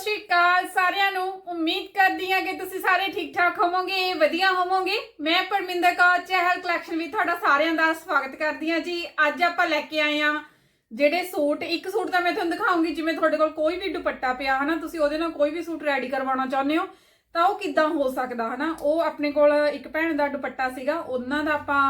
ਸ਼੍ਰੀ ਅਕਾਲ ਸਾਰਿਆਂ ਨੂੰ। ਉਮੀਦ ਕਰਦੀ ਹਾਂ ਕਿ ਤੁਸੀਂ ਸਾਰੇ ਠੀਕ ਠਾਕ ਹੋਵੋਗੇ, ਵਧੀਆ ਹੋਵੋਗੇ। ਮੈਂ ਪਰਮਿੰਦਰ ਕੌਰ, ਚਹਿਲ ਕਲੈਕਸ਼ਨ ਵੀ ਤੁਹਾਡਾ ਸਾਰਿਆਂ ਦਾ ਸਵਾਗਤ ਕਰਦੀ ਹਾਂ ਜੀ। ਅੱਜ ਆਪਾਂ ਲੈ ਕੇ ਆਏ ਹਾਂ ਜਿਹੜੇ ਸੂਟ। ਇੱਕ ਸੂਟ ਤਾਂ ਮੈਂ ਤੁਹਾਨੂੰ ਦਿਖਾਉਂਗੀ, ਜਿਵੇਂ ਤੁਹਾਡੇ ਕੋਲ ਕੋਈ ਵੀ ਦੁਪੱਟਾ ਪਿਆ, ਹਨਾ? ਤੁਸੀਂ ਉਹਦੇ ਨਾਲ ਕੋਈ ਵੀ ਸੂਟ ਰੈਡੀ ਕਰਵਾਉਣਾ ਚਾਹੁੰਦੇ ਹੋ, ਤਾਂ ਉਹ ਕਿੱਦਾਂ ਹੋ ਸਕਦਾ, ਹਨਾ? ਉਹ ਆਪਣੇ ਕੋਲ ਇੱਕ ਭੈਣ ਦਾ ਦੁਪੱਟਾ ਸੀਗਾ, ਉਹਨਾਂ ਦਾ ਆਪਾਂ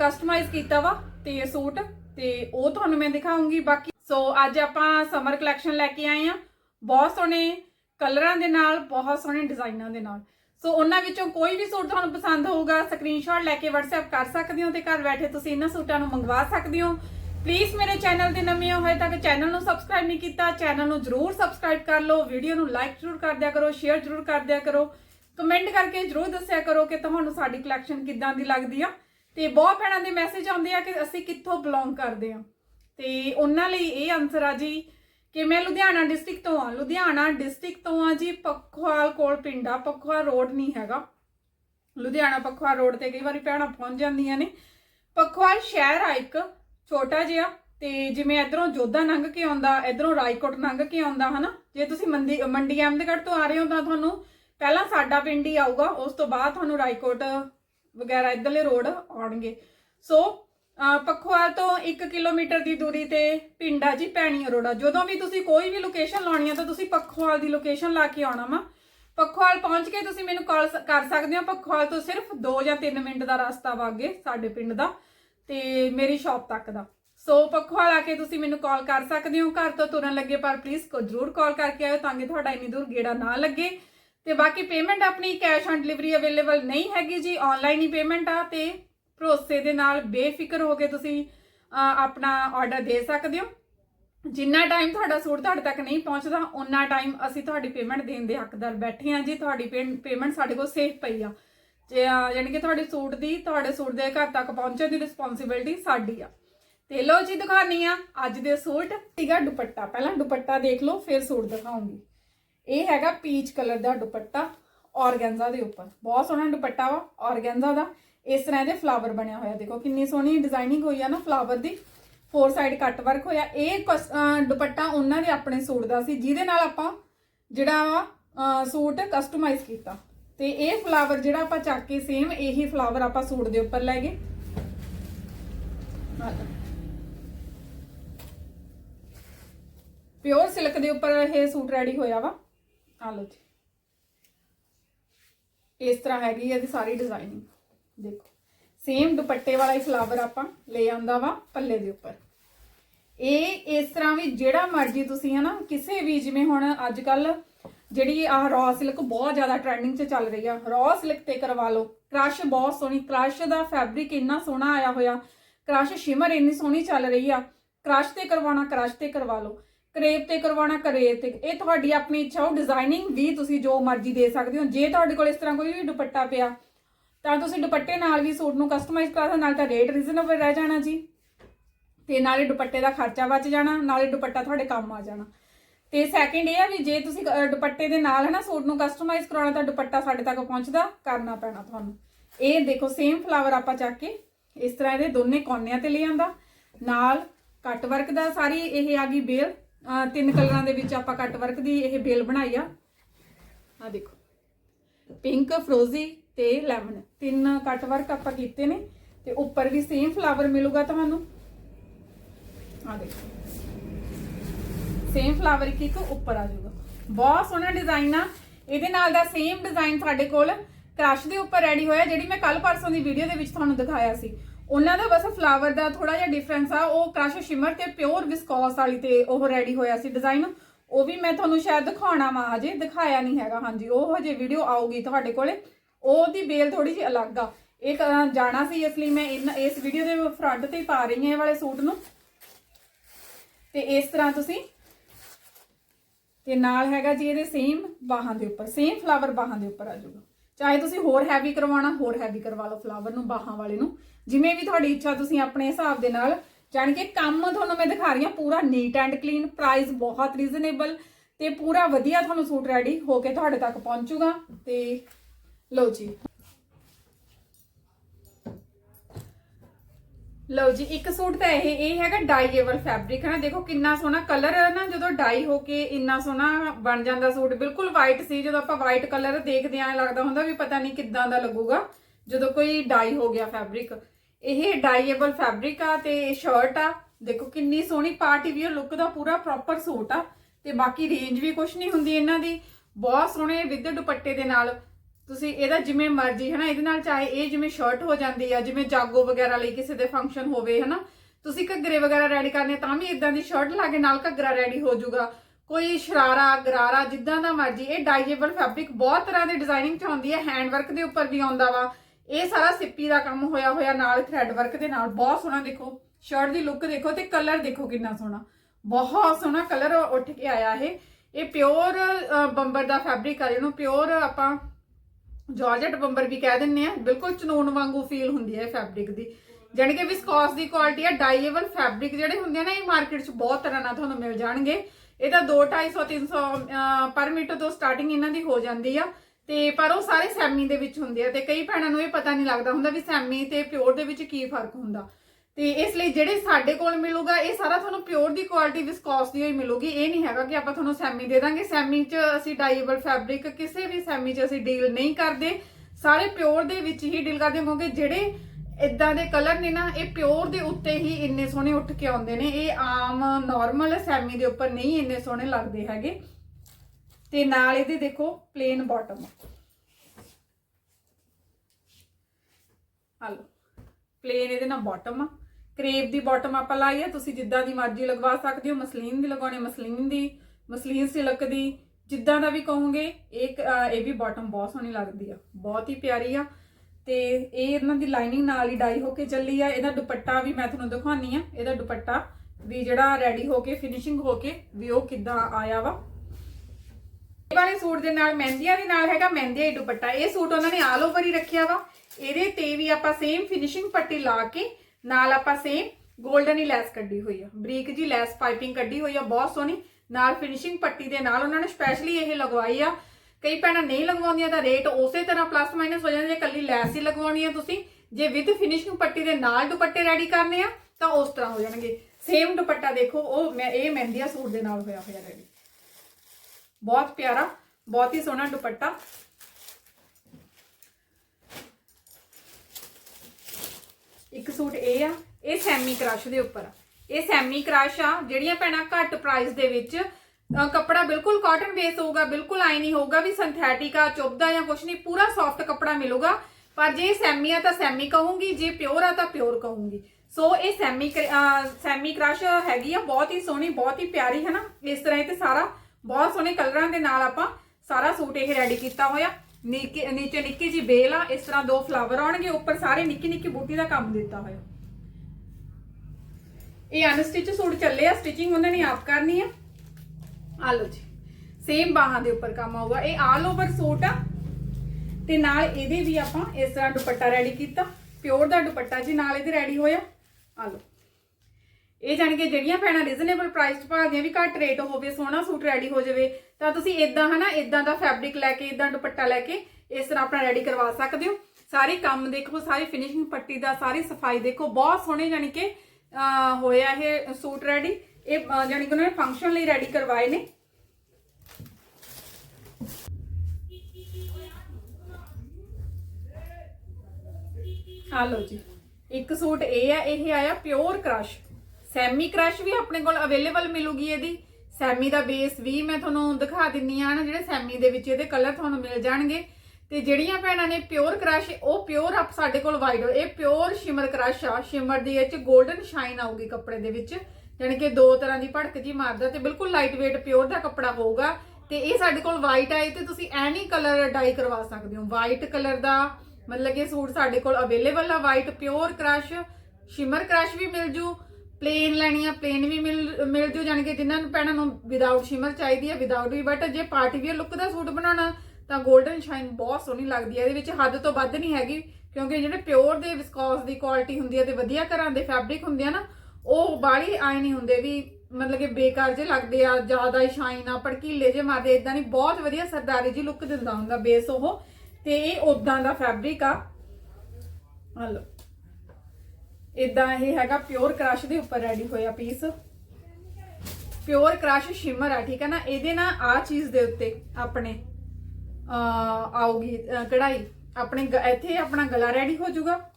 ਕਸਟਮਾਈਜ਼ ਕੀਤਾ ਵਾ, ਤੇ ਸੂਟ, ਤੇ ਉਹ ਤੁਹਾਨੂੰ ਮੈਂ ਦਿਖਾਉਂਗੀ। ਬਾਕੀ, ਸੋ ਅੱਜ ਆਪਾਂ ਸਮਰ ਕਲੈਕਸ਼ਨ ਲੈ ਕੇ ਆਏ ਆ ਬਹੁਤ ਸੋਹਣੇ ਕਲਰਾਂ ਦੇ ਨਾਲ, ਬਹੁਤ ਸੋਹਣੇ ਡਿਜ਼ਾਈਨਾਂ ਦੇ ਨਾਲ। ਸੋ ਉਹਨਾਂ ਵਿੱਚੋਂ ਕੋਈ ਵੀ ਸੂਟ ਤੁਹਾਨੂੰ ਪਸੰਦ ਹੋਊਗਾ ਸਕਰੀਨਸ਼ਾਟ ਲੈ ਕੇ WhatsApp ਕਰ ਸਕਦੇ ਹੋ ਤੇ ਘਰ ਬੈਠੇ ਤੁਸੀਂ ਇਹਨਾਂ ਸੂਟਾਂ ਨੂੰ ਮੰਗਵਾ ਸਕਦੇ ਹੋ। ਪਲੀਜ਼ ਮੇਰੇ ਚੈਨਲ ਦੇ ਨਵੇਂ ਹੋਏ ਤਾਂ ਚੈਨਲ ਨੂੰ ਸਬਸਕ੍ਰਾਈਬ ਨਹੀਂ ਕੀਤਾ ਚੈਨਲ ਨੂੰ ਜਰੂਰ ਸਬਸਕ੍ਰਾਈਬ ਕਰ ਲਓ ਵੀਡੀਓ ਨੂੰ ਲਾਈਕ ਜਰੂਰ ਕਰ ਦਿਆ ਕਰੋ ਸ਼ੇਅਰ ਜਰੂਰ ਕਰ ਦਿਆ ਕਰੋ। ਕਮੈਂਟ ਕਰਕੇ ਜਰੂਰ ਦੱਸਿਆ ਕਰੋ ਕਿ ਤੁਹਾਨੂੰ ਸਾਡੀ ਕਲੈਕਸ਼ਨ ਕਿੱਦਾਂ ਦੀ ਲੱਗਦੀ ਆ। ਤੇ ਬਹੁਤ ਭੈਣਾਂ ਦੇ ਮੈਸੇਜ ਆਉਂਦੇ ਆ ਕਿ ਅਸੀਂ ਕਿੱਥੋਂ ਬਿਲੋਂਗ ਕਰਦੇ ਆ। ਤੇ ਉਹਨਾਂ ਲਈ ਇਹ ਆਨਸਰ ਆ ਜੀ ਕਿ ਮੈਂ ਲੁਧਿਆਣਾ ਡਿਸਟ੍ਰਿਕਟ ਤੋਂ ਆ ਲੁਧਿਆਣਾ ਡਿਸਟ੍ਰਿਕਟ ਤੋਂ ਆ ਜੀ, ਪਖਵਾਲ ਕੋਲ ਪਿੰਡ ਆ। ਪਖਵਾਲ ਰੋਡ ਨਹੀਂ ਹੈਗਾ। ਲੁਧਿਆਣਾ ਪਖਵਾ ਰੋਡ ਤੇ ਕਈ ਵਾਰੀ ਭੈਣਾਂ ਪਹੁੰਚ ਜਾਂਦੀਆਂ ਨੇ। ਪਖਵਾਲ ਸ਼ਹਿਰ ਆ ਇੱਕ, ਛੋਟਾ ਜਿਹਾ। ਤੇ ਜਿਵੇਂ ਇਧਰੋਂ ਜੋਧਾ ਲੰਘ ਕੇ ਆਉਂਦਾ, ਇਧਰੋਂ ਰਾਏਕੋਟ ਲੰਘ ਕੇ ਆਉਂਦਾ, ਹਨਾ? ਜੇ ਤੁਸੀਂ ਮੰਡੀ ਮੰਡੀ ਅਹਿਮਦਗੜ੍ਹ ਤੋਂ ਆ ਰਹੇ ਹੋ ਤਾਂ ਤੁਹਾਨੂੰ ਪਹਿਲਾਂ ਸਾਡਾ ਪਿੰਡ ਹੀ ਆਊਗਾ। ਉਸ ਤੋਂ ਬਾਅਦ ਤੁਹਾਨੂੰ ਰਾਏਕੋਟ ਵਗੈਰਾ, ਇਧਰਲੇ ਰੋਡ ਆਉਣਗੇ। ਸੋ ਪਖਵਾਲ ਤੋਂ 1 ਕਿਲੋਮੀਟਰ ਦੀ ਦੂਰੀ ਤੇ ਪਿੰਡ ਆ ਜੀ ਪੈਣੀ ਅਰੋੜਾ। ਜਦੋਂ ਵੀ ਤੁਸੀਂ ਕੋਈ ਵੀ ਲੋਕੇਸ਼ਨ ਲਾਉਣੀ ਆ ਤਾਂ ਤੁਸੀਂ ਪਖਵਾਲ ਦੀ ਲੋਕੇਸ਼ਨ ਲਾ ਕੇ ਆਉਣਾ ਵਾ। ਪਖਵਾਲ ਪਹੁੰਚ ਕੇ ਤੁਸੀਂ ਮੈਨੂੰ ਕਾਲ ਕਰ ਸਕਦੇ ਹੋ। ਪਖਵਾਲ ਤੋਂ ਸਿਰਫ 2 ਜਾਂ 3 ਮਿੰਟ ਦਾ ਰਸਤਾ ਵਾ ਅੱਗੇ ਸਾਡੇ ਪਿੰਡ ਦਾ ਤੇ ਮੇਰੀ ਸ਼ਾਪ ਤੱਕ ਦਾ। ਸੋ ਪਖਵਾਲ ਆ ਕੇ ਤੁਸੀਂ ਮੈਨੂੰ ਕਾਲ ਕਰ ਸਕਦੇ ਹੋ। ਘਰ ਤੋਂ ਤੁਰਨ ਲੱਗੇ ਪਰ ਪਲੀਜ਼ ਕੋ ਜਰੂਰ ਕਾਲ ਕਰਕੇ ਆਇਓ ਤਾਂ ਕਿ ਤੁਹਾਡਾ ਇੰਨੀ ਦੂਰ ਗੇੜਾ ਨਾ ਲੱਗੇ। ਤੇ ਬਾਕੀ ਪੇਮੈਂਟ ਆਪਣੀ ਕੈਸ਼ ਔਨ ਡਿਲੀਵਰੀ ਅਵੇਲੇਬਲ ਨਹੀਂ ਹੈਗੀ ਜੀ। ਆਨਲਾਈਨ ਹੀ ਪੇਮੈਂਟ ਆ ਤੇ ਭਰੋਸੇ ਦੇ ਨਾਲ ਬੇਫਿਕਰ ਹੋ ਕੇ ਤੁਸੀਂ ਆਪਣਾ ਆਰਡਰ ਦੇ ਸਕਦੇ ਹੋ। ਜਿੰਨਾ ਟਾਈਮ ਤੁਹਾਡਾ ਸੂਟ ਤੁਹਾਡੇ ਤੱਕ ਨਹੀਂ ਪਹੁੰਚਦਾ ਉਨਾ ਟਾਈਮ ਅਸੀਂ ਤੁਹਾਡੀ ਪੇਮੈਂਟ ਦੇਣ ਦੇ ਹੱਕਦਾਰ ਬੈਠੇ ਹਾਂ ਜੀ। ਤੁਹਾਡੀ ਪੇਮੈਂਟ ਸਾਡੇ ਕੋਲ ਸੇਫ ਪਈ ਆ। ਜੇ ਅਹ, ਯਾਨੀ ਕਿ ਤੁਹਾਡੇ ਸੂਟ ਦੀ ਤੁਹਾਡੇ ਸੂਟ ਦੇ ਘਰ ਤੱਕ ਪਹੁੰਚਣ ਦੀ ਰਿਸਪੌਂਸਿਬਿਲਟੀ ਸਾਡੀ ਆ। ਤੇ ਲੋ ਜੀ ਦਿਖਾਣੀ ਆ ਅੱਜ ਦੇ ਸੂਟ। ਸੀਗਾ ਦੁਪੱਟਾ। ਪਹਿਲਾਂ ਦੁਪੱਟਾ ਦੇਖ ਲਓ ਫਿਰ ਸੂਟ ਦਿਖਾਉਂਗੀ। ਇਹ ਹੈਗਾ ਪੀਚ ਕਲਰ ਦਾ ਦੁਪੱਟਾ। ਔਰਗੈਂਜ਼ਾ ਦੇ ਉੱਪਰ। ਬਹੁਤ ਸੋਹਣਾ ਦੁਪੱਟਾ ਵਾ, ਔਰਗੈਂਜ਼ਾ ਦਾ। ਇਸ ਤਰ੍ਹਾਂ ਦੇ ਫਲਾਵਰ ਬਣਿਆ ਹੋਇਆ, ਦੇਖੋ ਕਿੰਨੀ ਸੋਹਣੀ ਡਿਜ਼ਾਈਨਿੰਗ ਹੋਈ ਆ ਨਾ ਫਲਾਵਰ ਦੀ। ਫੋਰ ਸਾਈਡ ਕੱਟ ਵਰਕ ਹੋਇਆ। ਇਹ ਕਸ- ਦੁਪੱਟਾ ਉਹਨਾਂ ਦੇ ਆਪਣੇ ਸੂਟ ਦਾ ਸੀ, ਜਿਹਦੇ ਨਾਲ ਆਪਾਂ ਜਿਹੜਾ ਵਾ ਸੂਟ ਕਸਟਮਾਈਜ਼ ਕੀਤਾ। ਤੇ ਇਹ ਫਲਾਵਰ ਜਿਹੜਾ ਆਪਾਂ ਚੱਕ ਕੇ ਸੇਮ ਇਹੀ ਫਲਾਵਰ ਆਪਾਂ ਸੂਟ ਦੇ ਉੱਪਰ ਲੈ ਗਏ। ਪਿਓਰ ਸਿਲਕ ਦੇ ਉੱਪਰ ਇਹ ਸੂਟ ਰੈਡੀ ਹੋਇਆ ਵਾ। ਆ ਲਓ ਜੀ। ਇਸ ਤਰ੍ਹਾਂ ਹੈਗੀ ਇਹਦੀ ਸਾਰੀ ਡਿਜ਼ਾਈਨਿੰਗ ਦੇਖੋ ਸੇਮ ਦੁਪੱਟੇ ਵਾਲਾ ਹੀ ਫਲਾਵਰ ਆਪਾਂ ਲੈ ਆਂਦਾ ਵਾ ਪੱਲੇ ਦੇ ਉੱਪਰ। ਇਹ ਇਸ ਤਰ੍ਹਾਂ ਵੀ ਜਿਹੜਾ ਮਰਜ਼ੀ ਤੁਸੀਂ ਹਨਾ, ਕਿਸੇ ਵੀ ਜਿਵੇਂ ਹੁਣ ਅੱਜ ਕੱਲ ਜਿਹੜੀ ਆਹ ਰॉ ਸਿਲਕ ਬਹੁਤ ਜ਼ਿਆਦਾ ਟ੍ਰੈਂਡਿੰਗ 'ਚ ਚੱਲ ਰਹੀ ਆ। ਰॉ ਸਿਲਕ ਤੇ ਕਰਵਾ ਲਓ। ਕ੍ਰਸ਼ ਬਹੁਤ ਸੋਹਣੀ, ਕ੍ਰਸ਼ ਦਾ ਫੈਬਰਿਕ ਇੰਨਾ ਸੋਹਣਾ ਆਇਆ ਹੋਇਆ। ਕ੍ਰਸ਼ ਸ਼ਿਮਰ ਇੰਨੀ ਸੋਹਣੀ ਚੱਲ ਰਹੀ ਆ। ਕ੍ਰਸ਼ ਤੇ ਕਰਵਾਉਣਾ, ਕ੍ਰਸ਼ ਤੇ ਕਰਵਾ ਲਓ। ਕਰੇਪ ਤੇ ਕਰਵਾਉਣਾ ਕਰੇਪ ਤੇ, ਇਹ ਤੁਹਾਡੀ ਆਪਣੀ ਇੱਛਾ, ਉਹ ਡਿਜ਼ਾਈਨਿੰਗ ਵੀ ਤੁਸੀਂ ਜੋ ਮਰਜ਼ੀ ਦੇ ਸਕਦੇ ਹੋ। ਜੇ ਤੁਹਾਡੇ ਕੋਲ ਇਸ ਤਰ੍ਹਾਂ ਕੋਈ ਵੀ ਦੁਪੱਟਾ ਪਿਆ, ਤਾਂ ਤੁਸੀਂ ਦੁਪੱਟੇ ਨਾਲ ਵੀ ਸੂਟ ਨੂੰ ਕਸਟਮਾਈਜ਼ ਕਰਾ ਸਕਦੇ ਨਾਲ ਤਾਂ ਰੇਟ ਰੀਜ਼ਨੇਬਲ ਰਹਿ ਜਾਣਾ ਜੀ। ਤੇ ਨਾਲੇ ਦੁਪੱਟੇ ਦਾ ਖਰਚਾ ਬਚ ਜਾਣਾ, ਨਾਲੇ ਦੁਪੱਟਾ ਤੁਹਾਡੇ ਕੰਮ ਆ ਜਾਣਾ। ਤੇ ਸੈਕਿੰਡ ਇਹ ਆ ਵੀ ਜੇ ਤੁਸੀਂ ਦੁਪੱਟੇ ਦੇ ਨਾਲ ਹੈ ਨਾ ਸੂਟ ਨੂੰ ਕਸਟਮਾਈਜ਼ ਕਰਾਉਣਾ, ਤਾਂ ਦੁਪੱਟਾ ਸਾਡੇ ਤੱਕ ਪਹੁੰਚਦਾ, ਕਰਨਾ ਪੈਣਾ ਤੁਹਾਨੂੰ। ਇਹ ਦੇਖੋ ਸੇਮ ਫਲਾਵਰ ਆਪਾਂ ਚੱਕ ਕੇ ਇਸ ਤਰ੍ਹਾਂ ਇਹਦੇ ਦੋਨੇ ਕੋਨਿਆਂ ਤੇ ਲੈ ਆਂਦਾ। ਨਾਲ ਕੱਟ ਵਰਕ ਦਾ ਸਾਰੀ ਇਹ ਆ ਗਈ ਬੇਲ ਤਿੰਨ ਕਲਰਾਂ ਦੇ ਵਿੱਚ ਆਪਾਂ ਕੱਟ ਵਰਕ ਦੀ ਇਹ ਬੇਲ ਬਣਾਈ ਆ। ਆ ਦੇਖੋ। ਪਿੰਕ, ਫਰੋਜ਼ੀ ਤੇ ਲੈਮਨ। ਤਿੰਨ ਕੱਟ ਵਰਕ ਆਪਾਂ ਕੀਤੇ ਨੇ ਤੇ ਉੱਪਰ ਵੀ ਸੇਮ ਫਲਾਵਰ ਮਿਲੂਗਾ ਤੁਹਾਨੂੰ। ਆ ਦੇਖੋ। ਸੇਮ ਫਲਾਵਰ ਇੱਕ ਇੱਕ ਉੱਪਰ ਆ ਜਾਊਗਾ। ਬਹੁਤ ਸੋਹਣਾ ਡਿਜ਼ਾਈਨ ਆ। ਇਹਦੇ ਨਾਲ ਦਾ ਸੇਮ ਡਿਜ਼ਾਈਨ ਸਾਡੇ ਕੋਲ। ਕ੍ਰਸ਼ ਦੇ ਉੱਪਰ ਰੈਡੀ ਹੋਇਆ, ਜਿਹੜੀ ਮੈਂ ਕੱਲ ਪਰਸੋਂ ਦੀ ਵੀਡੀਓ ਦੇ ਵਿੱਚ ਤੁਹਾਨੂੰ ਦਿਖਾਇਆ ਸੀ। ਉਹਨਾਂ ਦਾ ਬਸ ਫਲਾਵਰ ਦਾ ਥੋੜਾ ਜਿਹਾ ਡਿਫਰੈਂਸ ਆ, ਉਹ ਕ੍ਰਸ਼ ਸ਼ਿਮਰ ਤੇ ਪਿਓਰ ਵਿਸਕੋਸ ਵਾਲੀ ਤੇ ਉਹ ਰੈਡੀ ਹੋਇਆ ਸੀ ਡਿਜ਼ਾਈਨ ਉਹ ਵੀ ਮੈਂ ਤੁਹਾਨੂੰ ਸ਼ਾਇਦ ਦਿਖਾਉਣਾ ਵਾ ਹਜੇ, ਦਿਖਾਇਆ ਨਹੀਂ ਹੈਗਾ, ਹਾਂਜੀ, ਉਹ ਹਜੇ ਵੀਡੀਓ ਆਊਗੀ ਤੁਹਾਡੇ ਕੋਲੇ। ਉਹਦੀ ਬੇਲ ਥੋੜੀ ਜਿਹੀ ਅਲੱਗ ਆ। ਇਹ ਕ- ਜਾਣਾ ਸੀ ਇਸ ਲਈ ਮੈਂ ਇਨ- ਇਸ ਵੀਡੀਓ ਦੇ ਫਰੰਟ ਤੇ ਪਾ ਰਹੀ ਹਾਂ ਇਹ ਵਾਲੇ ਸੂਟ ਨੂੰ। ਤੇ ਇਸ ਤਰ੍ਹਾਂ ਤੁਸੀਂ ਤੇ ਨਾਲ ਹੈਗਾ ਜੀ ਇਹਦੇ ਸੇਮ ਬਾਹਾਂ ਦੇ ਉੱਪਰ ਸੇਮ ਫਲਾਵਰ ਬਾਹਾਂ ਦੇ ਉੱਪਰ ਆ ਜਾਊਗਾ। ਚਾਹੇ ਤੁਸੀਂ ਹੋਰ ਹੈਵੀ ਕਰਵਾਉਣਾ, ਹੋਰ ਹੈਵੀ ਕਰਵਾ ਲਓ ਫਲਾਵਰ ਨੂੰ, ਬਾਹਾਂ ਵਾਲੇ ਨੂੰ। ਜਿਵੇਂ ਵੀ ਤੁਹਾਡੀ ਇੱਛਾ, ਤੁਸੀਂ ਆਪਣੇ ਹਿਸਾਬ ਦੇ ਨਾਲ, ਜਾਣ ਕੇ ਕੰਮ ਤੁਹਾਨੂੰ ਮੈਂ ਦਿਖਾ ਰਹੀ ਹਾਂ, ਪੂਰਾ ਨੀਟ ਐਂਡ ਕਲੀਨ ਪ੍ਰਾਈਸ ਬਹੁਤ ਰੀਜ਼ਨੇਬਲ ਤੇ ਪੂਰਾ ਵਧੀਆ ਤੁਹਾਨੂੰ ਸੂਟ ਰੈਡੀ ਹੋ ਕੇ ਤੁਹਾਡੇ ਤੱਕ ਪਹੁੰਚੂਗਾ ਤੇ ਲਓ ਜੀ। ਲਓ ਜੀ, ਇੱਕ ਸੂਟ ਤਾਂ ਇਹ ਇਹ ਹੈਗਾ ਡਾਈਏਬਲ ਫੈਬਰਿਕ ਹੈ ਨਾ ਦੇਖੋ ਕਿੰਨਾ ਸੋਹਣਾ ਕਲਰ ਨਾ, ਜਦੋਂ ਡਾਈ ਹੋ ਕੇ ਇੰਨਾ ਸੋਹਣਾ ਬਣ ਜਾਂਦਾ ਸੂਟ। ਬਿਲਕੁਲ ਵਾਈਟ ਸੀ, ਜਦੋਂ ਆਪਾਂ ਵਾਈਟ ਕਲਰ ਦੇਖਦੇ ਆਂ ਲੱਗਦਾ ਹੁੰਦਾ ਵੀ ਪਤਾ ਨਹੀਂ ਕਿੱਦਾਂ ਦਾ ਲੱਗੂਗਾ, ਜਦੋਂ ਕੋਈ ਡਾਈ ਹੋ ਗਿਆ ਫੈਬਰਿਕ ਇਹ ਡਾਈਏਬਲ ਫੈਬਰਿਕ ਆ ਤੇ ਸ਼ਰਟ ਆ। ਦੇਖੋ ਕਿੰਨੀ ਸੋਹਣੀ ਪਾਰਟੀ ਵੀਅਰ ਲੁੱਕ ਦਾ ਪੂਰਾ ਪ੍ਰੋਪਰ ਸੂਟ ਆ। ਤੇ ਬਾਕੀ ਰੇਂਜ ਵੀ ਕੁਝ ਨਹੀਂ ਹੁੰਦੀ ਇਹਨਾਂ ਦੀ। ਬਹੁਤ ਸੋਹਣੇ ਵਿਦ ਦੁਪੱਟੇ ਦੇ ਨਾਲ। ਤੁਸੀਂ ਇਹਦਾ ਜਿਵੇਂ ਮਰਜ਼ੀ, ਹਨਾ, ਇਹਦੇ ਨਾਲ ਚਾਹੇ ਇਹ ਜਿਵੇਂ ਸ਼ਰਟ ਹੋ ਜਾਂਦੀ ਆ, ਜਿਵੇਂ ਜਾਗੋ ਵਗੈਰਾ ਲਈ ਕਿਸੇ ਦੇ ਫੰਕਸ਼ਨ ਹੋਵੇ, ਹਨਾ, ਤੁਸੀਂ ਘੱਗਰੇ ਵਗੈਰਾ ਰੈਡੀ ਕਰਨੇ ਤਾਂ ਵੀ ਇਦਾਂ ਦੀ ਸ਼ਰਟ ਲਾ ਕੇ ਨਾਲ ਘੱਗਰਾ ਰੈਡੀ ਹੋ ਜਾਊਗਾ। ਕੋਈ ਸ਼ਰਾਰਾ, ਗਰਾਰਾ, ਜਿੱਦਾਂ ਦਾ ਮਰਜ਼ੀ, ਇਹ ਡਾਈਜੇਬਲ ਫੈਬਰਿਕ ਬਹੁਤ ਤਰ੍ਹਾਂ ਦੇ ਡਿਜ਼ਾਈਨਿੰਗ ਚ ਆਉਂਦੀ ਹੈ ਹੈਂਡ ਵਰਕ ਦੇ ਉੱਪਰ ਵੀ ਆਉਂਦਾ ਵਾ। ਇਹ ਸਾਰਾ ਸਿੱਪੀ ਦਾ ਕੰਮ ਹੋਇਆ ਹੋਇਆ ਨਾਲ ਥ੍ਰੈਡ ਵਰਕ ਦੇ ਨਾਲ, ਬਹੁਤ ਸੋਹਣਾ ਦੇਖੋ ਸ਼ਰਟ ਦੀ ਲੁੱਕ ਦੇਖੋ ਤੇ ਕਲਰ ਦੇਖੋ ਕਿੰਨਾ ਸੋਹਣਾ। ਬਹੁਤ ਸੋਹਣਾ ਕਲਰ ਉੱਠ ਕੇ ਆਇਆ ਇਹ। ਇਹ ਪਿਓਰ ਬੰਬਰ ਦਾ ਫੈਬਰਿਕ ਆ ਜਿਹਨੂੰ ਪਿਓਰ ਆਪਾਂ ਜਾਰਜਟ ਬੰਬਰ ਵੀ ਕਹਿ ਦਿੰਨੇ ਆ, ਬਿਲਕੁਲ ਚਨੂਨ ਵਾਂਗੂ ਫੀਲ ਹੁੰਦੀ ਹੈ ਫੈਬਰਿਕ ਦੀ। ਜਾਣੀ ਕਿ ਵਿਸਕੋਸ ਦੀ ਕੁਆਲਿਟੀ ਆ ਡਾਈਏਬਲ ਫੈਬਰਿਕ ਜਿਹੜੇ ਹੁੰਦੇ ਆ ਨਾ, ਇਹ ਮਾਰਕੀਟ 'ਚ ਬਹੁਤ ਤਰ੍ਹਾਂ ਨਾਲ ਤੁਹਾਨੂੰ ਮਿਲ ਜਾਣਗੇ। ਇਹਦਾ 2 250 300 ਪਰ ਮੀਟਰ ਤੋਂ ਸਟਾਰਟਿੰਗ ਇਹਨਾਂ ਦੀ ਹੋ ਜਾਂਦੀ ਆ। ਤੇ ਪਰ ਉਹ ਸਾਰੇ ਸੈਮੀ ਦੇ ਵਿੱਚ ਹੁੰਦੇ ਆ ਤੇ ਕਈ ਭੈਣਾਂ ਨੂੰ ਇਹ ਪਤਾ ਨਹੀਂ ਲੱਗਦਾ ਹੁੰਦਾ ਵੀ ਸੈਮੀ ਤੇ ਪਿਓਰ ਦੇ ਵਿੱਚ ਕੀ ਫ਼ਰਕ ਹੁੰਦਾ। ਤੇ ਇਸ ਲਈ ਜਿਹੜੇ ਸਾਡੇ ਕੋਲ ਮਿਲੂਗਾ, ਇਹ ਸਾਰਾ ਤੁਹਾਨੂੰ ਪਿਓਰ ਦੀ ਕੁਆਲਿਟੀ ਵਿਸਕੋਸ ਦੀ ਹੋਈ ਮਿਲੂਗੀ। ਇਹ ਨਹੀਂ ਹੈਗਾ ਕਿ ਆਪਾਂ ਤੁਹਾਨੂੰ ਸੈਮੀ ਦੇ ਦਾਂਗੇ। ਸੈਮੀ 'ਚ ਅਸੀਂ ਡਾਈਏਬਲ ਫੈਬਰਿਕ ਕਿਸੇ ਵੀ ਸੈਮੀ 'ਚ ਅਸੀਂ ਡੀਲ ਨਹੀਂ ਕਰਦੇ। ਸਾਰੇ ਪਿਓਰ ਦੇ ਵਿੱਚ ਹੀ ਡੀਲ ਕਰਦੇ ਹਾਂ ਜਿਹੜੇ ਇਦਾਂ ਦੇ ਕਲਰ ਨੇ ਨਾ, ਇਹ ਪਿਓਰ ਦੇ ਉੱਤੇ ਹੀ ਇੰਨੇ ਸੋਹਣੇ ਉੱਠ ਕੇ ਆਉਂਦੇ ਨੇ। ਇਹ ਆਮ ਨਾਰਮਲ ਸੈਮੀ ਦੇ ਉੱਪਰ ਨਹੀਂ ਇੰਨੇ ਸੋਹਣੇ ਲੱਗਦੇ ਹੈਗੇ। ਤੇ ਨਾਲ ਇਹਦੇ ਦੇਖੋ ਪਲੇਨ ਬਾਟਮ ਹਲੋ ਪਲੇਨ ਇਹਦੇ ਨਾਲ ਬਾਟਮ ਆ। ਕਰੇਪ ਦੀ ਬਾਟਮ ਆਪਾਂ ਲਾਈ ਆ ਤੁਸੀਂ ਜਿੱਦਾਂ ਦੀ ਮਰਜ਼ੀ ਲਗਵਾ ਸਕਦੇ ਹੋ, ਮਸਲੀਨ ਦੀ ਲਗਾਉਣੀ ਮਸਲੀਨ ਦੀ, ਮਸਲੀਨ ਸਿਲਕ ਦੀ, ਜਿੱਦਾਂ ਦਾ ਵੀ ਕਹੋਗੇ, ਇਹ ਇਹ ਵੀ ਬਾਟਮ ਬਹੁਤ ਸੋਹਣੀ ਲੱਗਦੀ ਆ, ਬਹੁਤ ਹੀ ਪਿਆਰੀ ਆ। ਤੇ ਇਹ ਇਹਨਾਂ ਦੀ ਲਾਈਨਿੰਗ ਨਾਲ ਹੀ ਡਾਈ ਹੋ ਕੇ ਚੱਲੀ ਆ, ਇਹਦਾ ਦੁਪੱਟਾ ਵੀ ਮੈਂ ਤੁਹਾਨੂੰ ਦਿਖਾਉਣੀ ਆ, ਇਹਦਾ ਦੁਪੱਟਾ ਵੀ ਜਿਹੜਾ ਰੈਡੀ ਹੋ ਕੇ ਫਿਨਿਸ਼ਿੰਗ ਹੋ ਕੇ, ਵੀ ਉਹ ਕਿੱਦਾਂ ਆਇਆ ਵਾ। ਇਹ ਵਾਲੇ ਸੂਟ ਦੇ ਨਾਲ, ਮਹਿੰਦੀਆਂ ਦੇ ਨਾਲ ਹੈਗਾ ਮਹਿੰਦੀਆਂ ਹੀ ਦੁਪੱਟਾ, ਇਹ ਸੂਟ ਉਹਨਾਂ ਨੇ ਆਲ ਓਵਰ ਹੀ ਰੱਖਿਆ ਵਾ। ਇਹਦੇ ਤੇ ਵੀ ਆਪਾਂ ਸੇਮ ਫਿਨਿਸ਼ਿੰਗ ਪੱਟੀ ਲਾ ਕੇ ਨਾਲ ਆਪਾਂ ਸੇਮ 골ਡਨ ਹੀ ਲੈਸ ਕੱਢੀ ਹੋਈ ਆ। ਬਰੀਕ ਜੀ ਲੈਸ ਪਾਈਪਿੰਗ ਕੱਢੀ ਹੋਈ ਆ, ਬਹੁਤ ਸੋਹਣੀ। ਨਾਲ ਫਿਨਿਸ਼ਿੰਗ ਪੱਟੀ ਦੇ ਨਾਲ ਉਹਨਾਂ ਨੇ ਸਪੈਸ਼ਲੀ ਇਹ ਲਗਵਾਈ ਆ। ਕਈ ਭੈਣਾਂ ਨਹੀਂ ਲਗਵਾਉਂਦੀਆਂ ਤਾਂ ਰੇਟ ਉਸੇ ਤਰ੍ਹਾਂ ਪਲੱਸ ਮਾਈਨਸ ਹੋ ਜਾਂਦਾ ਜੇ ਕੱਲੀ ਲੈਸ ਹੀ ਲਗਵਾਉਣੀ ਆ ਤੁਸੀਂ। ਜੇ ਵਿਦ ਫਿਨਿਸ਼ਿੰਗ ਪੱਟੀ ਦੇ ਨਾਲ ਦੁਪੱਟੇ ਰੈਡੀ ਕਰਨੇ ਆ, ਤਾਂ ਉਸ ਤਰ੍ਹਾਂ ਹੋ ਜਾਣਗੇ। ਸੇਮ ਦੁਪੱਟਾ ਦੇਖੋ, ਉਹ ਮੈਂ, ਇਹ ਮਹਿੰਦੀਆ ਸੂਟ ਦੇ ਨਾਲ ਹੋਇਆ ਹੋਇਆ ਰੈਡੀ ਬਹੁਤ ਪਿਆਰਾ, ਬਹੁਤ ਹੀ ਸੋਹਣਾ ਦੁਪੱਟਾ। ਇੱਕ ਸੂਟ ਇਹ ਆ, ਇਹ ਸੈਮੀ ਕ੍ਰਸ਼ ਦੇ ਉੱਪਰ ਆ। ਇਹ ਸੈਮੀ ਕ੍ਰਸ਼ ਆ, ਜਿਹੜੀਆਂ ਭੈਣਾਂ ਘੱਟ ਪ੍ਰਾਈਸ ਦੇ ਵਿੱਚ ਕੱਪੜਾ ਬਿਲਕੁਲ ਕਾਟਨ ਬੇਸ ਹੋਊਗਾ, ਬਿਲਕੁਲ ਆਈ ਨਹੀਂ ਹੋਊਗਾ ਵੀ ਸਿੰਥੈਟਿਕ ਆ, ਚੁੱਭਦਾ ਜਾਂ ਕੁਛ ਨਹੀਂ, ਪੂਰਾ ਸੌਫਟ ਕੱਪੜਾ ਮਿਲੂਗਾ। ਪਰ ਜੇ ਸੈਮੀ ਆ ਤਾਂ ਸੈਮੀ ਕਹੂੰਗੀ, ਜੇ ਪਿਓਰ ਆ ਤਾਂ ਪਿਓਰ ਕਹੂੰਗੀ। ਸੋ ਇਹ ਸੈਮੀ ਕ੍ਰ- ਸੈਮੀ ਕ੍ਰਸ਼ ਹੈਗੀ ਆ, ਬਹੁਤ ਹੀ ਸੋਹਣੀ, ਬਹੁਤ ਹੀ ਪਿਆਰੀ ਹੈ ਨਾ ਇਸ ਤਰ੍ਹਾਂ ਇਹ ਤੇ ਸਾਰਾ, ਬਹੁਤ ਸੋਹਣੇ ਕਲਰਾਂ ਦੇ ਨਾਲ ਆਪਾਂ ਸਾਰਾ ਸੂਟ ਇਹ ਰੈਡੀ ਕੀਤਾ ਹੋਇਆ। ਨੀਕੇ, ਨੀਚੇ ਨਿੱਕੀ ਜੀ ਬੇਲ ਆ, ਇਸ ਤਰ੍ਹਾਂ ਦੋ ਫਲਾਵਰ ਆਉਣਗੇ, ਉੱਪਰ ਸਾਰੇ ਨਿੱਕੀ ਨਿੱਕੀ ਬੂਟੀ ਦਾ ਕੰਮ ਦਿੱਤਾ ਹੋਇਆ। ਇਹ ਅਨਸਟਿਚ ਸੂਟ ਚੱਲੇ ਆ ਸਟਿਚਿੰਗ ਉਹਨਾਂ ਨੇ ਆਪ ਕਰਨੀ ਆ। ਆ ਲਓ ਜੀ ਸੇਮ ਬਾਹਾਂ ਦੇ ਉੱਪਰ ਕੰਮ ਆਊਗਾ। ਇਹ ਆਲ ਓਵਰ ਸੂਟ ਆ। ਤੇ ਨਾਲ ਇਹਦੇ ਵੀ ਆਪਾਂ ਇਸ ਤਰ੍ਹਾਂ ਦੁਪੱਟਾ ਰੈਡੀ ਕੀਤਾ। ਪਿਓਰ ਦਾ ਦੁਪੱਟਾ ਜੀ, ਨਾਲ ਇਹਦੇ ਰੈਡੀ ਹੋਇਆ। ਆ ਲਓ। ਇਹ ਜਾਣ ਕਿ ਜਿਹੜੀਆਂ ਭੈਣਾਂ ਰੀਜ਼ਨੇਬਲ ਪ੍ਰਾਈਸ ਚ ਭਾਲਦੀਆਂ ਵੀ ਘੱਟ ਰੇਟ ਹੋਵੇ ਸੋਹਣਾ ਸੂਟ ਰੈਡੀ ਹੋ ਜਾਵੇ ਤਾਂ ਤੁਸੀਂ ਇਦਾਂ ਹਨਾ ਇਦਾਂ ਦਾ ਫੈਬਰਿਕ ਲੈ ਕੇ ਇਦਾਂ ਦੁਪੱਟਾ ਲੈ ਕੇ ਇਸ ਤਰ੍ਹਾਂ ਆਪਣਾ ਰੈਡੀ ਕਰਵਾ ਸਕਦੇ ਹੋ। ਸਾਰੇ ਕੰਮ ਦੇਖੋ ਸਾਰੀ ਫਿਨਿਸ਼ਿੰਗ ਪੱਟੀ ਦਾ ਸਾਰੀ ਸਫ਼ਾਈ ਦੇਖੋ ਬਹੁਤ ਸੋਹਣੇ ਜਾਨੀ ਕਿ ਹੋਇਆ ਇਹ ਸੂਟ ਰੈਡੀ ਇਹ ਅਹ, ਜਾਣੀ ਕਿ ਉਹਨਾਂ ਨੇ ਫੰਕਸ਼ਨ ਲਈ ਰੈਡੀ ਕਰਵਾਏ ਨੇ। ਆ ਲਓ ਜੀ। ਇੱਕ ਸੂਟ ਇਹ ਆ ਇਹ ਆਇਆ ਪਿਓਰ ਕ੍ਰਸ਼ ਸੈਮੀ ਕ੍ਰਸ਼ ਵੀ ਆਪਣੇ ਕੋਲ ਅਵੇਲੇਬਲ ਮਿਲੂਗੀ ਇਹਦੀ। ਸੈਮੀ ਦਾ ਬੇਸ ਵੀ ਮੈਂ ਤੁਹਾਨੂੰ ਦਿਖਾ ਦਿੰਨੀ ਆ ਨਾ, ਜਿਹੜੇ ਸੈਮੀ ਦੇ ਵਿੱਚ ਇਹਦੇ ਕਲਰ ਤੁਹਾਨੂੰ ਮਿਲ ਜਾਣਗੇ। ਤੇ ਜਿਹੜੀਆਂ ਭੈਣਾਂ ਨੇ ਪਿਓਰ ਕ੍ਰਸ਼, ਉਹ ਪਿਓਰ ਆਪ ਸਾਡੇ ਕੋਲ ਵਾਈਡ ਇਹ ਪਿਓਰ ਸ਼ਿਮਰ ਕ੍ਰਸ਼ ਆ। ਸ਼ਿਮਰ ਦੀ ਇਹ 'ਚ 골ਡਨ ਸ਼ਾਈਨ ਆਊਗੀ ਕੱਪੜੇ ਦੇ ਵਿੱਚ। ਯਾਨੀ ਕਿ ਦੋ ਤਰ੍ਹਾਂ ਦੀ ਭੜਕ ਜੀ ਮਾਰਦਾ ਤੇ ਬਿਲਕੁਲ ਲਾਈਟ weight ਪਿਓਰ ਦਾ ਕੱਪੜਾ ਹੋਊਗਾ। ਤੇ ਇਹ ਸਾਡੇ ਕੋਲ ਵਾਈਟ ਆਏ ਤੇ ਤੁਸੀਂ ਐਨੀ ਕਲਰ ਡਾਈ ਕਰਵਾ ਸਕਦੇ ਹੋ। ਵਾਈਟ ਕਲਰ ਦਾ ਮਤਲਬ ਕਿ ਸੂਟ ਸਾਡੇ ਕੋਲ ਅਵੇਲੇਬਲ ਆ। White pure crush shimmer crush ਵੀ ਮਿਲ ਜੂ। ਪਲੇਨ ਲੈਣੀ ਆ ਪਲੇਨ ਵੀ ਮਿਲ ਮਿਲ ਜੂ, ਜਾਣੀ ਕਿ ਜਿਨ੍ਹਾਂ ਨੂੰ ਪੈਣਾ ਨੂੰ ਵਿਦਆਊਟ ਸ਼ਿਮਰ ਚਾਹੀਦੀ ਆ ਵਿਦਆਊਟ ਵੀ ਬਟ ਜੇ ਪਾਰਟੀ ਵੀਅਰ ਲੁੱਕ ਦਾ ਸੂਟ ਬਣਾਉਣਾ, ਤਾਂ 골ਡਨ ਸ਼ਾਈਨ ਬਹੁਤ ਸੋਹਣੀ ਲੱਗਦੀ ਹੈ ਇਹਦੇ ਵਿੱਚ ਹੱਦ ਤੋਂ ਵੱਧ ਨਹੀਂ ਹੈਗੀ, ਕਿਉਂਕਿ ਜਿਹੜੇ ਪਿਓਰ ਦੇ ਵਿਸਕੋਸ ਦੀ ਕੁਆਲਿਟੀ ਹੁੰਦੀ ਹੈ ਤੇ ਵਧੀਆ ਘਰਾਂ ਦੇ ਫੈਬਰਿਕ ਹੁੰਦੇ ਆ ਨਾ, ਉਹ ਬਾਹਲੀ ਆਏ ਨਹੀਂ ਹੁੰਦੇ ਵੀ ਮਤਲਬ ਕਿ ਬੇਕਾਰ ਜੇ ਲੱਗਦੇ ਆ, ਜ਼ਿਆਦਾ ਹੀ ਸ਼ਾਈਨ ਆ, ਭੜਕੀਲੇ ਜੇ ਮਾਰਦੇ ਇਦਾਂ ਨਹੀਂ, ਬਹੁਤ ਵਧੀਆ ਸਰਦਾਰੀ ਜੀ ਲੁੱਕ ਦਿੰਦਾ ਹੁੰਦਾ ਬੇਸ ਉਹ, ਤੇ ਇਹ ਉਦਾਂ ਦਾ ਫੈਬਰਿਕ ਆ। ਹਲੋ ਇਦਾਂ ਇਹ ਹੈਗਾ ਪਿਓਰ ਕ੍ਰਸ਼ ਦੇ ਉੱਪਰ ਰੈਡੀ ਹੋਇਆ ਪੀਸ ਪਿਓਰ ਕ੍ਰਸ਼ ਸ਼ਿਮਰ ਆ, ਠੀਕ ਹੈ ਨਾ? ਇਹਦੇ ਨਾਲ ਆ ਚੀਜ਼ ਦੇ ਉੱਤੇ ਆਪਣੇ ਅ ਆਊਗੀ ਕਢਾਈ। ਆਪਣੇ ਇੱਥੇ ਆਪਣਾ ਗਲਾ ਰੈਡੀ ਹੋ ਜਾਊਗਾ।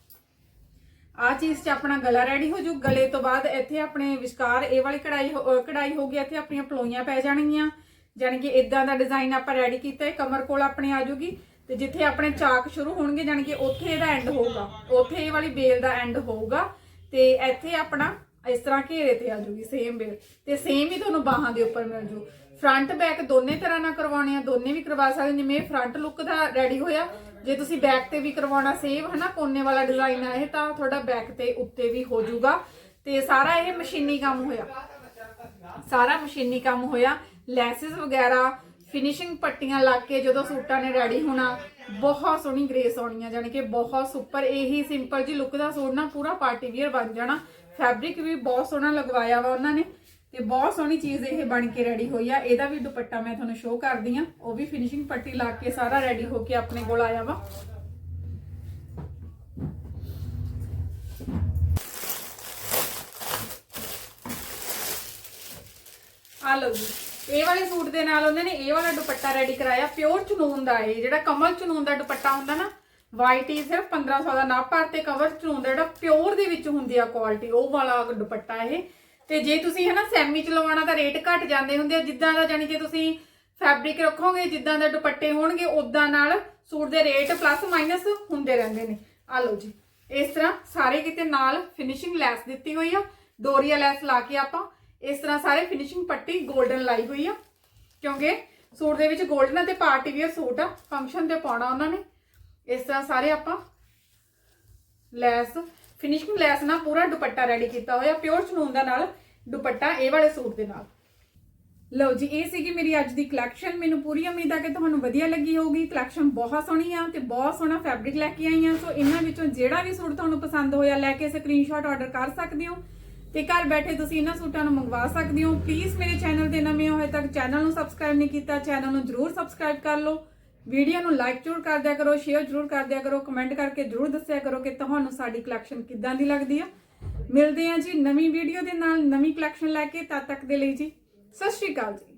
ਆ ਚੀਜ਼ 'ਚ ਆਪਣਾ ਗਲਾ ਰੈਡੀ ਹੋ ਜੂ ਗਲੇ ਤੋਂ ਬਾਅਦ ਇੱਥੇ ਆਪਣੇ ਵਿਚਕਾਰ ਇਹ ਵਾਲੀ ਕਢਾਈ ਹੋ- ਕਢਾਈ ਹੋ ਗਈ। ਇੱਥੇ ਆਪਣੀਆਂ ਪਲੋਈਆਂ ਪੈ ਜਾਣਗੀਆਂ। ਜਾਣੀ ਕਿ ਇਦਾਂ ਦਾ ਡਿਜ਼ਾਈਨ ਆਪਾਂ ਰੈਡੀ ਕੀਤਾ ਹੈ। ਕਮਰ ਕੋਲ ਆਪਣੇ ਆ ਜੂਗੀ ਤੇ ਜਿੱਥੇ ਆਪਣੇ ਚਾਕ ਸ਼ੁਰੂ ਹੋਣਗੇ, ਜਾਣੀ ਕਿ ਉੱਥੇ ਇਹਦਾ ਐਂਡ ਹੋਊਗਾ। ਉੱਥੇ ਇਹ ਵਾਲੀ ਬੇਲ ਦਾ ਐਂਡ ਹੋਊਗਾ ਤੇ ਇੱਥੇ ਆਪਣਾ ਇਸ ਤਰ੍ਹਾਂ ਘੇਰੇ ਤੇ ਆ ਜੂਗੀ ਸੇਮ ਬੇਲ। ਤੇ ਸੇਮ ਹੀ ਤੁਹਾਨੂੰ ਬਾਹਾਂ ਦੇ ਉੱਪਰ ਮਿਲ ਜੂ। ਫਰੰਟ ਬੈਕ ਦੋਨੇ ਤਰ੍ਹਾਂ ਨਾਲ ਕਰਵਾਉਣੇ ਆ, ਦੋਨੇ ਵੀ ਕਰਵਾ ਸਕਦੇ ਜਿਵੇਂ ਫਰੰਟ ਲੁੱਕ ਦਾ ਰੈਡੀ ਹੋਇਆ, ਜੇ ਤੁਸੀਂ ਬੈਕ ਤੇ ਵੀ ਕਰਵਾਉਣਾ ਸੇਮ ਹਨਾ, ਕੋਨੇ ਵਾਲਾ ਡਿਜ਼ਾਈਨ ਆ ਇਹ, ਤਾਂ ਤੁਹਾਡਾ ਬੈਕ ਤੇ ਉੱਤੇ ਵੀ ਹੋ ਜਾਊਗਾ ਤੇ ਸਾਰਾ ਇਹ ਮਸ਼ੀਨੀ ਕੰਮ ਹੋਇਆ। ਸਾਰਾ ਮਸ਼ੀਨੀ ਕੰਮ ਹੋਇਆ। ਲੈਸਸ ਵਗੈਰਾ ਫਿਨਿਸ਼ਿੰਗ ਪੱਟੀਆਂ ਲਾ ਕੇ ਜਦੋਂ ਸੂਟਾਂ ਨੇ ਰੈਡੀ ਹੋਣਾ, ਬਹੁਤ ਸੋਹਣੀ ਗ੍ਰੇਸ ਆਉਣੀ ਆ, ਜਾਣੀ ਕਿ ਬਹੁਤ ਸੁਪਰ ਇਹੀ ਸਿੰਪਲ ਜੀ ਲੁੱਕ ਦਾ ਸੂਟ ਨਾ ਪੂਰਾ ਪਾਰਟੀ ਵੀਅਰ ਬਣ ਜਾਣਾ। ਫੈਬਰਿਕ ਵੀ ਬਹੁਤ ਸੋਹਣਾ ਲਗਵਾਇਆ ਵਾ ਉਹਨਾਂ ਨੇ ਤੇ ਬਹੁਤ ਸੋਹਣੀ ਚੀਜ਼ ਇਹ ਬਣ ਕੇ ਰੈਡੀ ਹੋਈ ਆ। ਇਹਦਾ ਵੀ ਦੁਪੱਟਾ ਮੈਂ ਤੁਹਾਨੂੰ ਸ਼ੋਅ ਕਰਦੀ ਆ। ਉਹ ਵੀ ਫਿਨਿਸ਼ਿੰਗ ਪੱਟੀ ਲਾ ਕੇ ਸਾਰਾ ਰੈਡੀ ਹੋ ਕੇ ਆਪਣੇ ਕੋਲ ਆਇਆ ਵਾ। ਆ ਲਓ ਜੀ। ਇਹ ਵਾਲੇ ਸੂਟ ਦੇ ਨਾਲ ਉਹਨਾਂ ਨੇ ਇਹ ਵਾਲਾ ਦੁਪੱਟਾ ਰੈਡੀ ਕਰਾਇਆ ਪਿਓਰ ਚਨੂਨ ਦਾ ਇਹ, ਜਿਹੜਾ ਕਮਲ ਚਨੂਨ ਦਾ ਦੁਪੱਟਾ ਹੁੰਦਾ ਨਾ ਵਾਈਟ ਹੀ ਸਿਰਫ 1500 ਦਾ ਨਾਪ ਪਰ ਤੇ ਕਵਰ ਚਨੂਨ ਦਾ ਜਿਹੜਾ ਪਿਓਰ ਦੇ ਵਿੱਚ ਹੁੰਦੀ ਆ ਕੁਆਲਿਟੀ ਉਹ ਵਾਲਾ ਦੁਪੱਟਾ ਇਹ। ਤੇ ਜੇ ਤੁਸੀਂ ਹਨਾ ਸੈਮੀ ਚ ਲਵਾਉਣਾ ਤਾਂ ਰੇਟ ਘਟ ਜਾਂਦੇ ਹੁੰਦੇ ਆ, ਜਿੱਦਾਂ ਦਾ ਜਾਨੀ ਕਿ ਤੁਸੀਂ ਫੈਬਰਿਕ ਰੱਖੋਗੇ, ਜਿੱਦਾਂ ਦੇ ਦੁਪੱਟੇ ਹੋਣਗੇ ਉਦਾਂ ਨਾਲ ਸੂਟ ਦੇ ਰੇਟ ਪਲੱਸ ਮਾਈਨਸ ਹੁੰਦੇ ਰਹਿੰਦੇ ਨੇ। ਆ ਲਓ ਜੀ, ਇਸ ਤਰ੍ਹਾਂ ਸਾਰੇ ਕਿਤੇ ਨਾਲ ਫਿਨਿਸ਼ਿੰਗ ਲੈਸ ਦਿੱਤੀ ਹੋਈ ਆ, ਡੋਰੀਆ ਲੈਸ ਲਾ ਕੇ ਆਪਾਂ ਇਸ ਤਰ੍ਹਾਂ ਸਾਰੇ ਫਿਨਿਸ਼ਿੰਗ ਪੱਟੀ 골ਡਨ ਲਾਈ ਹੋਈ ਆ। ਕਿਉਂਕਿ ਸੂਟ ਦੇ ਵਿੱਚ 골ਡਨ ਅਤੇ ਪਾਰਟੀ ਵੀਅਰ ਸੂਟ ਆ ਫੰਕਸ਼ਨ ਤੇ ਪਾਉਣਾ ਉਹਨਾਂ ਨੇ। ਇਸ ਤਰ੍ਹਾਂ ਸਾਰੇ ਆਪਾਂ ਲੈਸ ਫਿਨਿਸ਼ਿੰਗ ਲੈਸ ਨਾਲ ਪੂਰਾ ਦੁਪੱਟਾ ਰੈਡੀ ਕੀਤਾ ਹੋਇਆ ਪਿਓਰ ਚਨੂਨ ਦਾ ਨਾਲ ਦੁਪੱਟਾ, ਇਹ ਵਾਲੇ ਸੂਟ ਦੇ ਨਾਲ। ਲਓ ਜੀ, ਇਹ ਸੀਗੀ ਮੇਰੀ ਅੱਜ ਦੀ ਕਲੈਕਸ਼ਨ ਮੈਨੂੰ ਪੂਰੀ ਉਮੀਦ ਆ ਕਿ ਤੁਹਾਨੂੰ ਵਧੀਆ ਲੱਗੀ ਹੋਊਗੀ। ਕਲੈਕਸ਼ਨ ਬਹੁਤ ਸੋਹਣੀ ਆ ਤੇ ਬਹੁਤ ਸੋਹਣਾ ਫੈਬਰਿਕ ਲੈ ਕੇ ਆਈ ਆ। ਸੋ ਇਹਨਾਂ ਵਿੱਚੋਂ ਜਿਹੜਾ ਵੀ ਸੂਟ ਤੁਹਾਨੂੰ ਪਸੰਦ ਹੋਇਆ, ਲੈ ਕੇ ਸਕਰੀਨਸ਼ਾਟ ਆਰਡਰ ਕਰ ਸਕਦੇ ਹੋ। ਤੇ ਘਰ ਬੈਠੇ ਤੁਸੀਂ ਇਹਨਾਂ ਸੂਟਾਂ ਨੂੰ ਮੰਗਵਾ ਸਕਦੇ ਹੋ। ਪਲੀਜ਼ ਮੇਰੇ ਚੈਨਲ ਤੇ ਨਵੇਂ ਹੋ ਹਜੇ ਤੱਕ ਚੈਨਲ ਨੂੰ ਸਬਸਕ੍ਰਾਈਬ ਨਹੀਂ ਕੀਤਾ ਚੈਨਲ ਨੂੰ ਜਰੂਰ ਸਬਸਕ੍ਰਾਈਬ ਕਰ ਲਓ। ਵੀਡੀਓ ਨੂੰ ਲਾਈਕ ਜਰੂਰ ਕਰ ਦਿਆ ਕਰੋ ਸ਼ੇਅਰ ਜਰੂਰ ਕਰ ਦਿਆ ਕਰੋ ਕਮੈਂਟ ਕਰਕੇ ਜਰੂਰ ਦੱਸਿਆ ਕਰੋ ਕਿ ਤੁਹਾਨੂੰ ਸਾਡੀ ਕਲੈਕਸ਼ਨ ਕਿੱਦਾਂ ਦੀ ਲੱਗਦੀ ਆ। ਮਿਲਦੇ ਹਾਂ ਜੀ ਨਵੀਂ ਵੀਡੀਓ ਦੇ ਨਾਲ ਨਵੀਂ ਕਲੈਕਸ਼ਨ ਲੈ ਕੇ, ਤਦ ਤੱਕ ਦੇ ਲਈ ਜੀ, ਸਤਿ ਸ਼੍ਰੀ ਅਕਾਲ ਜੀ।